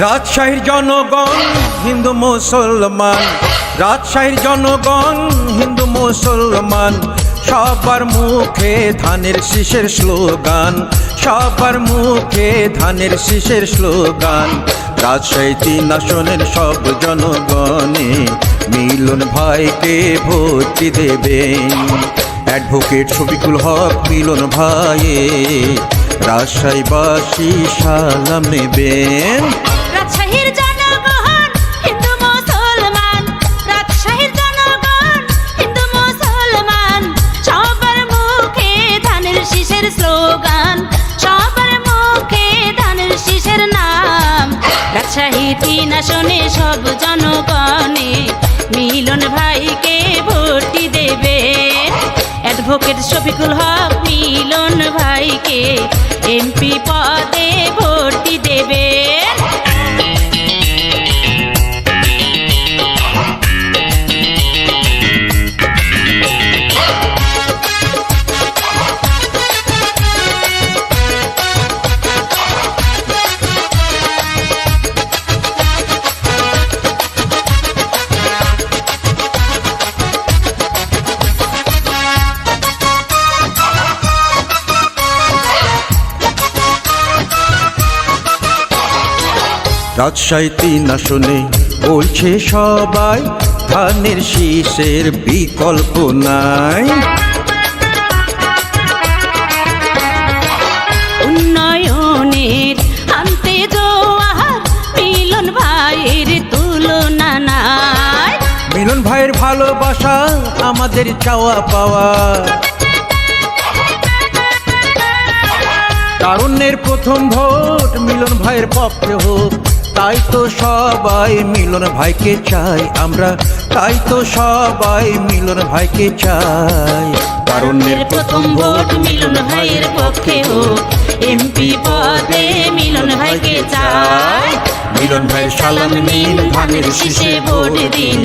রাজশাহীর জনগণ, হিন্দু মুসলমান। রাজশাহীর জনগণ, হিন্দু মুসলমান। সবার মুখে ধানের শীষের স্লোগান। সবার মুখে ধানের শীষের স্লোগান। রাজশাহী তিন আসনের সব জনগণে মিলন ভাইকে ভোট দেবেন। অ্যাডভোকেট শফিকুল হক মিলন ভাইয়ে রাজশাহীবাসী সালাম নেবেন। রাজশাহীর মুসলমান। রাজশাহীর মুখে ধানের শীষের স্লোগান, সবার মুখে ধানের শীষের নাম। রাজশাহী তিন আসনে সব জনগণে মিলন ভাইকে ভোট দেবে। অ্যাডভোকেট শফিকুল হক মিলন ভাইকে এমপি পদে ভোট দেবে। রাজশাহী তিন আসনে বলছে সবাই ধানের শীষের বিকল্প নাই। উন্নয়নের আনতে জোয়ার মিলন ভাইয়ের তুলনা নাই। মিলন ভাইয়ের ভালোবাসা আমাদের চাওয়া পাওয়া। তারুণ্যের প্রথম ভোট মিলন ভাইয়ের পক্ষে হোক। তাই তো সবাই মিলন ভাইকে চাই আমরা, তাই তো সবাই মিলন ভাইকে চাই। তারুণ্যের প্রথম ভোট মিলন ভাইয়ের পক্ষে এমপি পদে মিলন ভাইকে চাই। মিলন ভাইয়ের সালাম নিন ধানের শীষে ভোট দিন।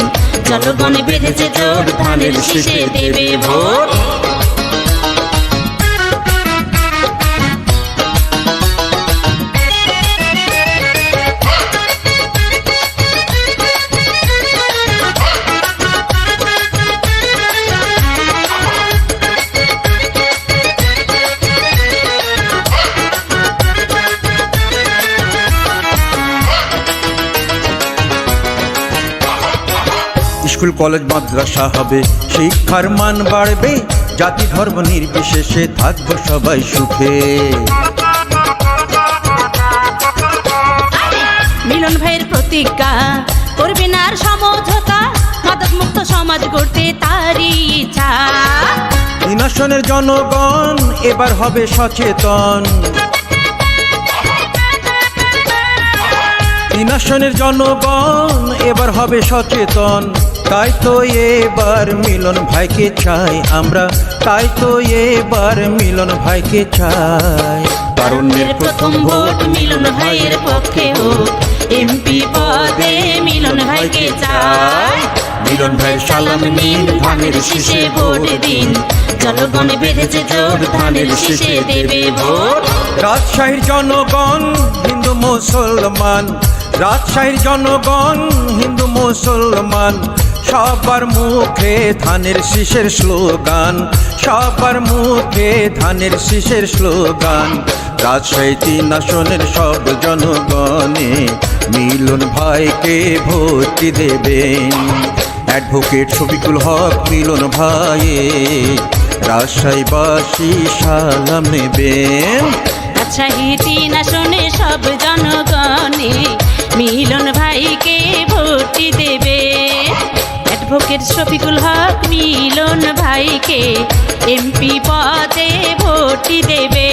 জনগণ বেঁধেছে জোর ধানের শীষে দেবে ভোট। স্কুল কলেজ মাদ্রাসা হবে। শিক্ষার মান বাড়বে জাতি ধর্ম নির্বিশেষে থাকব সবাই সুখে। মিলন ভাইয়ের প্রতিজ্ঞা করবেন আর সমঝোতা মাদক মুক্ত সমাজ গড়তে তারই ইচ্ছা। জনগণ এবার হবে সচেতন। তিন জনগণ এবার হবে সচেতন। তাই তো এবার মিলন ভাইকে চাই আমরা তাই তো এবার মিলন ভাইকে চাই। তারুণ্যের প্রথম ভোট মিলন ভাইয়ের পক্ষে হোক এমপি পদে মিলন ভাইকে চাই। মিলন ভাইয়ের সালাম নিন ধানের শীষে ভোট দিন। জনগণ বেঁধেছে জোর ধানের শীষে দেবে ভোট। রাজশাহীর জনগণ হিন্দু মুসলমান। রাজশাহীর জনগণ হিন্দু মুসলমান। সবার মুখে ধানের শীষের স্লোগান, সবার মুখে ধানের শীষের স্লোগান। রাজশাহী তিন আসনের সব জনগণে মিলন ভাইকে ভর্তি দেবেন। অ্যাডভোকেট শফিকুল হক মিলন ভাইয়ে রাজশাহীবাসী সালাম নেবেন। রাজশাহী আসনে সব জনগণে মিলন ভাইকে ভর্তি দেবে। অ্যাডভোকেট শফিকুল হক মিলন ভাইকে এমপি পদে ভোট দেবে।